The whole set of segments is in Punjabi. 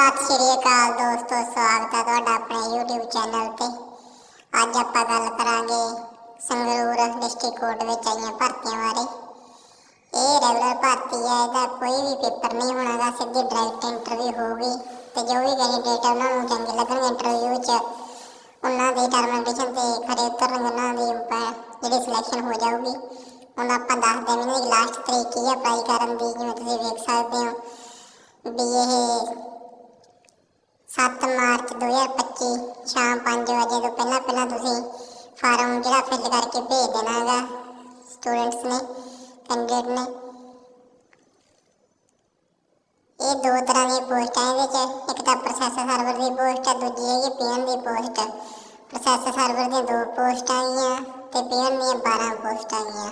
ਸਤਿ ਸ਼੍ਰੀ ਅਕਾਲ ਦੋਸਤੋ, ਸਵਾਗਤ ਹੈ ਤੁਹਾਡਾ ਆਪਣੇ YouTube ਚੈਨਲ ਤੇ। ਅੱਜ ਆਪਾਂ ਗੱਲ ਕਰਾਂਗੇ ਸੰਗਰੂਰ ਡਿਸਟ੍ਰਿਕਟ ਕੋਰਟ ਵਿੱਚ ਆਈਆਂ ਭਰਤੀਆਂ ਬਾਰੇ। ਇਹ ਰੈਗੂਲਰ ਭਰਤੀ ਹੈ, ਇਹਦਾ ਕੋਈ ਵੀ ਪੇਪਰ ਨਹੀਂ ਹੋਣਾਗਾ ਸਿੱਧੀ ਡਾਇਰੈਕਟ ਇੰਟਰਵਿਊ ਹੋਊਗੀ। ਤੇ ਜੋ ਵੀ ਕੈਂਡੀਡੇਟ ਉਹਨਾਂ ਨੂੰ ਚੰਗੇ ਲੱਗਣਗੇ ਇੰਟਰਵਿਊ ਵਿੱਚ। ਉਹਨਾਂ ਦੀ ਟਰਮ ਤੇ ਖਰੇ ਉਤਰਨਗੇ, ਉਹਨਾਂ ਦੀ ਜਿਹੜੀ ਸਿਲੈਕਸ਼ਨ ਹੋ ਜਾਊਗੀ। ਹੁਣ ਆਪਾਂ ਦੱਸ ਦੇਵਾਂਗੇ ਲਾਸਟ ਤਰੀਕ ਕੀ ਹੈ ਅਪਲਾਈ ਕਰਨ ਦੀ, ਜਿਵੇਂ ਤੁਸੀਂ ਵੇਖ ਸਕਦੇ ਹੋ। ਵੀ ਇਹ 7 ਮਾਰਚ 2025 ਸ਼ਾਮ 5 ਵਜੇ ਤੋਂ ਪਹਿਲਾਂ ਪਹਿਲਾਂ ਤੁਸੀਂ ਫਾਰਮ ਜਿਹੜਾ ਫਿਲ ਕਰਕੇ ਭੇਜ ਦੇਣਾ ਹੈਗਾ। ਸਟੂਡੈਂਟਸ ਨੇ ਕੈਂਡੀਡੇਟ ਨੇ। ਇਹ ਦੋ ਤਰ੍ਹਾਂ ਦੀਆਂ ਪੋਸਟਾਂ ਇਹਦੇ ਚ। ਇੱਕ ਤਾਂ ਪ੍ਰੋਸੈਸਰ ਸਰਵਰ ਦੀ ਪੋਸਟ ਹੈ ਦੂਜੀ ਹੈਗੀ ਪੀਐਨ ਦੀ ਪੋਸਟ। ਪ੍ਰੋਸੈਸਰ ਸਰਵਰ ਦੀਆਂ ਦੋ ਪੋਸਟਾਂ ਆਈਆਂ ਤੇ ਪੀਐਨ ਦੀਆਂ 12 ਪੋਸਟਾਂ ਆਈਆਂ।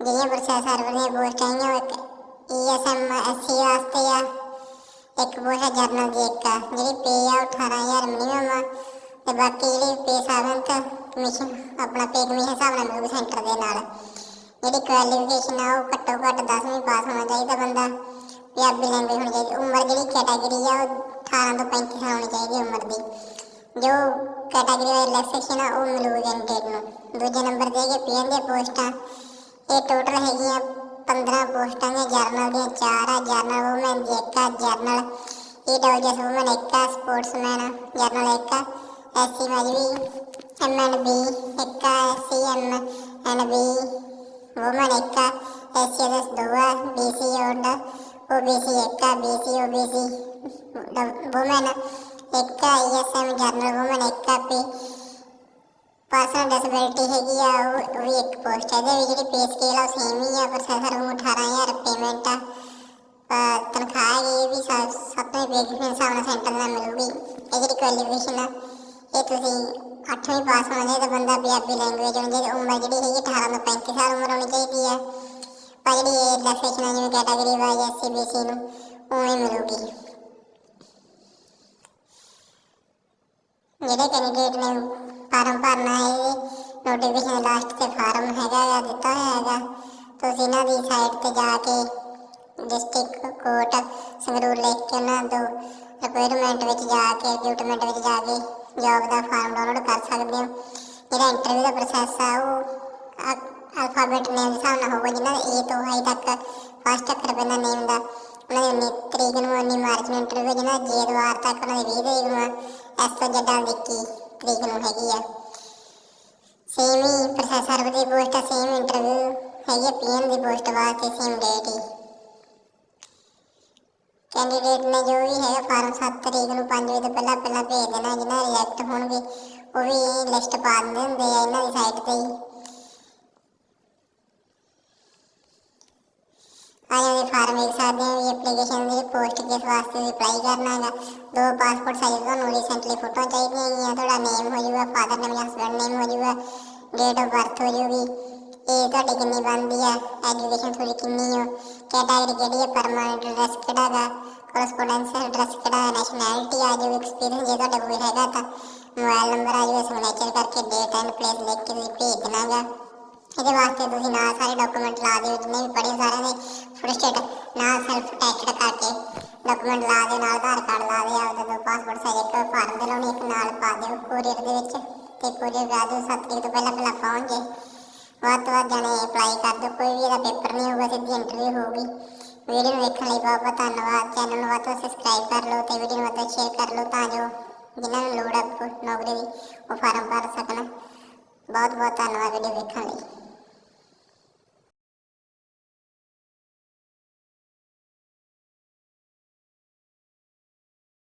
ਜਿਹੜੀਆਂ ਪ੍ਰੋਸੈਸਰ ਸਰਵਰ ਦੀਆਂ ਪੋਸਟਾਂ ਆਈਆਂ, ਉਹ ਇੱਕ ਈਐਸਐਮ ਐਸਸੀ ਵਾਸਤੇ ਆ। ਇੱਕ ਪੋਸਟ ਹੈ ਜਰਨਲ ਦੀ ਇੱਕ ਆ ਜਿਹੜੀ ਪੇ ਆ ਉਹ 18000 ਮਿਨੀਮਮ ਆ। ਤੇ ਬਾਕੀ ਜਿਹੜੀ ਪੇ ਸਾਧਨ ਤੇ ਕਮਿਸ਼ਨ ਆਪਣਾ ਪੇ ਕਮਿਸ਼ਨ ਹਿਸਾਬ ਨਾਲ ਮਿਲੂਗੀ ਸੈਂਟਰ ਦੇ ਨਾਲ। ਜਿਹੜੀ ਕੁਆਲੀਫਿਕੇਸ਼ਨ ਆ ਉਹ ਘੱਟੋ ਘੱਟ 10ਵੀਂ ਪਾਸ ਹੋਣਾ ਚਾਹੀਦਾ ਬੰਦਾ। ਪੰਜਾਬੀ ਲੈਂਗੁਏਜ ਹੋਣੀ ਚਾਹੀਦੀ, ਉਮਰ ਜਿਹੜੀ ਕੈਟਾਗਰੀ ਆ ਉਹ 18 ਤੋਂ 35 ਸਾਲ ਹੋਣੀ ਚਾਹੀਦੀ ਉਮਰ ਦੀ। ਜੋ ਕੈਟਾਗਰੀ ਵਾਈਜ਼ ਰਿਲੈਕਸੇਸ਼ਨ ਆ ਉਹ ਮਿਲੂਗੀ ਕੈਂਡੀਡੇਟ ਨੂੰ। ਦੂਜੇ ਨੰਬਰ ਤੇ ਹੈਗੇ ਪੀਐਨ ਦੀਆਂ ਪੋਸਟਾਂ। ਇਹ ਟੋਟਲ ਹੈਗੀਆਂ 15 ਪੋਸਟਾਂ ਨੇ ਜਰਨਲ ਦੀਆਂ 4 ਆ, ਜਰਨਲ ਵੂਮਨ ਦੀ ਇੱਕ ਆ, ਜਰਨਲ ਈਡਬਲਯੂਐਸ ਵੂਮਨ ਇੱਕ ਆ, ਸਪੋਰਟਸਮੈਨ ਜਰਨਲ ਇੱਕ ਆ ਐਸਸੀ ਮਜਵੀ ਐਮਐਨਬੀ ਇੱਕ ਆ ਐਸਸੀ ਐਮਐਨਬੀ ਵੂਮਨ ਇੱਕ ਆ ਐਸਸੀਐਸ ਦੋ ਆ ਬੀਸੀ ਓਡ ਓਬੀਸੀ ਇੱਕ ਆ ਬੀਸੀ ਓਬੀਸੀ ਵੂਮਨ ਇੱਕ ਆ ਈਐਸਐਮ ਜਰਨਲ ਵੂਮਨ ਇੱਕ ਆ ਪੀ ਪਰਸਨਲ ਡਿਸੇਬਿਲਿਟੀ ਹੈਗੀ ਆ, ਉਹ ਉਹ ਵੀ ਇੱਕ ਪੋਸਟ ਹੈ ਇਹਦੇ ਵਿੱਚ ਜਿਹੜੀ ਪੇ ਸਕੇਲ ਆ ਸੇਮ ਹੀ ਆ ਪ੍ਰੋਸੈਸਰ ਨੂੰ 18000 ਪੇਮੈਂਟ ਆ। ਅਹ ਤਨਖਾਹ ਹੈਗੀ ਇਹ ਵੀ ਸੱਤਵੇਂ ਪੇ ਦੇ ਹਿਸਾਬ ਨਾਲ ਸੈਂਟਰ ਨਾਲ ਮਿਲੂਗੀ। ਇਹ ਜਿਹੜੀ ਕੁਆਲੀਫਿਕੇਸ਼ਨ ਆ, ਇਹ ਤੁਸੀਂ 8ਵੀਂ ਪਾਸ ਹੋਣਾ ਚਾਹੀਦਾ ਬੰਦਾ ਪੰਜਾਬੀ ਲੈਂਗੁਏਜ ਹੋਣੀ ਚਾਹੀਦੀ ਉਮਰ ਜਿਹੜੀ ਹੈਗੀ 18 ਤੋਂ 35 ਸਾਲ ਉਮਰ ਹੋਣੀ ਚਾਹੀਦੀ ਹੈ ਪਰ ਜਿਹੜੀ ਇਹ ਰਿਲੈਕਸੇਸ਼ਨ ਆ, ਜਿਵੇਂ ਕੈਟਾਗਰੀ ਵਾਈਜ਼ ਐਸਸੀ ਬੀਸੀ ਨੂੰ, ਉਵੇਂ ਮਿਲੂਗੀ। ਜਿਹੜੇ ਕੈਂਡੀਡੇਟ ਨੇ ਫਾਰਮ ਭਰਨਾ ਹੈ ਨੋਟੀਫਿਕੇਸ਼ਨ ਲਾਸਟ ਤੇ ਫਾਰਮ ਹੈਗਾ ਜਾਂ ਦਿੱਤਾ ਹੋਇਆ ਹੈਗਾ। ਤੁਸੀਂ ਇਹਨਾਂ ਦੀ ਸਾਈਟ ਤੇ ਜਾ ਕੇ ਡਿਸਟ੍ਰਿਕਟ ਕੋਰਟ ਸੰਗਰੂਰ ਲਿਖ ਕੇ ਉਹਨਾਂ ਤੋਂ ਰਿਕੁਆਇਰਮੈਂਟ ਵਿੱਚ ਜਾ ਕੇ ਰਿਕਰੂਟਮੈਂਟ ਵਿੱਚ ਜਾ ਕੇ ਜੌਬ ਦਾ ਫਾਰਮ ਡਾਊਨਲੋਡ ਕਰ ਸਕਦੇ ਹੋ। ਜਿਹੜਾ ਇੰਟਰਵਿਊ ਦਾ ਪ੍ਰੋਸੈਸ ਆ, ਉਹ ਅਲਫਾਬੈਟ ਨੇਮ ਦੇ ਹਿਸਾਬ ਨਾਲ ਹੋਊਗਾ ਜਿਨ੍ਹਾਂ ਦਾ ਏ ਤੋਂ ਆਈ ਤੱਕ ਫਸਟ ਅੱਖਰ ਪੈਂਦਾ ਨੇਮ ਦਾ। ਉਹਨਾਂ ਦੀ 19 ਤਰੀਕ ਨੂੰ 19 ਮਾਰਚ ਨੂੰ ਇੰਟਰਵਿਊ ਜਿਹਨਾਂ ਦਾ ਜੇ ਦੁਆਰ ਤੱਕ, ਉਹਨਾਂ ਦੀ 20 ਤਰੀਕ ਨੂੰ ਆ ਐਸ ਤੋਂ ਜੱਦਾਂ ਦੀ 21 ਤਰੀਕ ਨੂੰ ਹੈਗੀ ਆ। ਸੇਮ ਹੀ ਪ੍ਰੋਸੈਸਰ ਦੀ ਪੋਸਟ ਆ ਸੇਮ ਇੰਟਰਵਿਊ ਹੈਗੀ ਆ ਪੀਐਨ ਦੀ ਪੋਸਟ ਵਾਸਤੇ ਸੇਮ ਡੇਟ ਹੀ। ਕੈਂਡੀਡੇਟ ਨੇ ਜੋ ਵੀ ਹੈਗਾ ਫਾਰਮ 7 ਤਰੀਕ ਨੂੰ 5 ਵਜੇ ਤੋਂ ਪਹਿਲਾਂ ਪਹਿਲਾਂ ਭੇਜ ਦੇਣਾ, ਜਿਹਨਾਂ ਰਿਜੈਕਟ ਹੋਣਗੇ, ਉਹ ਵੀ ਲਿਸਟ ਪਾ ਦਿੰਦੇ ਹੁੰਦੇ ਆ ਇਹਨਾਂ ਦੀ ਸਾਈਟ ਤੇ ਹੀ। ਆਇਆ ਦੇ ਫਾਰਮ ਇੱਕ ਸਕਦੇ ਹੋ ਇਹ ਐਪਲੀਕੇਸ਼ਨ ਦੀ ਪੋਸਟ ਕਿਸ ਵਾਸਤੇ ਅਪਲਾਈ ਕਰਨਾ ਹੈਗਾ। ਦੋ ਪਾਸਪੋਰਟ ਸਾਈਜ਼ ਤੁਹਾਨੂੰ ਰੀਸੈਂਟਲੀ ਫੋਟੋ ਚਾਹੀਦੀਆਂ ਹੈਗੀਆਂ, ਤੁਹਾਡਾ ਨੇਮ ਹੋ ਜਾਊਗਾ ਫਾਦਰ ਨੇਮ ਜਾਂ ਹਸਬੰਡ ਨੇਮ ਹੋ ਜਾਊਗਾ ਡੇਟ ਆਫ ਬਰਥ ਹੋ ਜਾਊਗੀ। ਇਹ ਤੁਹਾਡੀ ਕਿੰਨੀ ਬਣਦੀ ਹੈ ਐਜੂਕੇਸ਼ਨ ਤੁਹਾਡੀ ਕਿੰਨੀ ਹੋ ਕੈਟਾਗਰੀ ਕਿਹੜੀ ਹੈ ਪਰਮਾਨੈਂਟ ਐਡਰੈਸ ਕਿਹੜਾ ਹੈਗਾ ਕਰਸਪੋਂਡੈਂਸ ਐਡਰੈਸ ਕਿਹੜਾ ਹੈ ਨੈਸ਼ਨੈਲਿਟੀ ਆ ਜਾਊ ਐਕਸਪੀਰੀਅੰਸ ਜੇ ਤੁਹਾਡੇ ਕੋਲ ਹੈਗਾ ਤਾਂ। ਮੋਬਾਈਲ ਨੰਬਰ ਆ ਜਾਊਗਾ ਸਿਗਨੇਚਰ ਕਰਕੇ ਡੇਟ ਐਂਡ ਪਲੇਸ ਲਿਖ ਕੇ ਤੁਸੀਂ ਭੇਜ ਦੇਣਾ ਹੈਗਾ ਇਹਦੇ ਵਾਸਤੇ ਤੁਸੀਂ ਨਾਲ ਸਾਰੇ ਡਾਕੂਮੈਂਟ ਲਾ ਦਿਓ, ਜਿੰਨੇ ਵੀ ਪੜੇ ਸਾਰਿਆਂ ਦੇ ਫੋਟੋ ਸਟੇਟ ਨਾਲ ਸੈਲਫ ਅਟੈਚਡ ਕਰਕੇ। ਡਾਕੂਮੈਂਟ ਲਾ ਦਿਓ, ਨਾਲ ਆਧਾਰ ਕਾਰਡ ਲਾ ਦਿਓ, ਆਪਦਾ ਦੋ ਪਾਸਪੋਰਟ ਸਾਈਜ਼ ਇੱਕ ਫਾਰਮ ਦੇ ਲਾਉਣੀ, ਇੱਕ ਨਾਲ ਪਾ ਦਿਓ ਕੋਰੀਅਰ ਦੇ ਵਿੱਚ ਤੇ ਕੋਰੀਅਰ ਗਾ ਦਿਓ ਤਰੀਕ ਤੋਂ ਪਹਿਲਾਂ ਪਹਿਲਾਂ ਪਹੁੰਚ ਜੇ ਵੱਧ ਤੋਂ ਵੱਧ ਜਾਣੇ ਅਪਲਾਈ ਕਰ ਦਿਓ, ਕੋਈ ਵੀ ਇਹਦਾ ਪੇਪਰ ਨਹੀਂ ਹੋਊਗਾ, ਸਿੱਧੀ ਇੰਟਰਵਿਊ ਹੋਊਗੀ। ਵੀਡੀਓ ਨੂੰ ਵੇਖਣ ਲਈ ਬਹੁਤ ਬਹੁਤ ਧੰਨਵਾਦ। ਚੈਨਲ ਨੂੰ ਵੱਧ ਤੋਂ ਸਬਸਕ੍ਰਾਈਬ ਕਰ ਲਓ ਤੇ ਵੀਡੀਓ ਨੂੰ ਵੱਧ ਤੋਂ ਸ਼ੇਅਰ ਕਰ ਲਓ ਤਾਂ ਜੋ ਜਿਨ੍ਹਾਂ ਨੂੰ ਲੋੜ ਹੈ ਨੌਕਰੀ ਦੀ, ਉਹ ਫਾਰਮ ਭਰ ਸਕਣ। ਬਹੁਤ ਬਹੁਤ ਧੰਨਵਾਦ ਵੀਡੀਓ ਵੇਖਣ ਲਈ।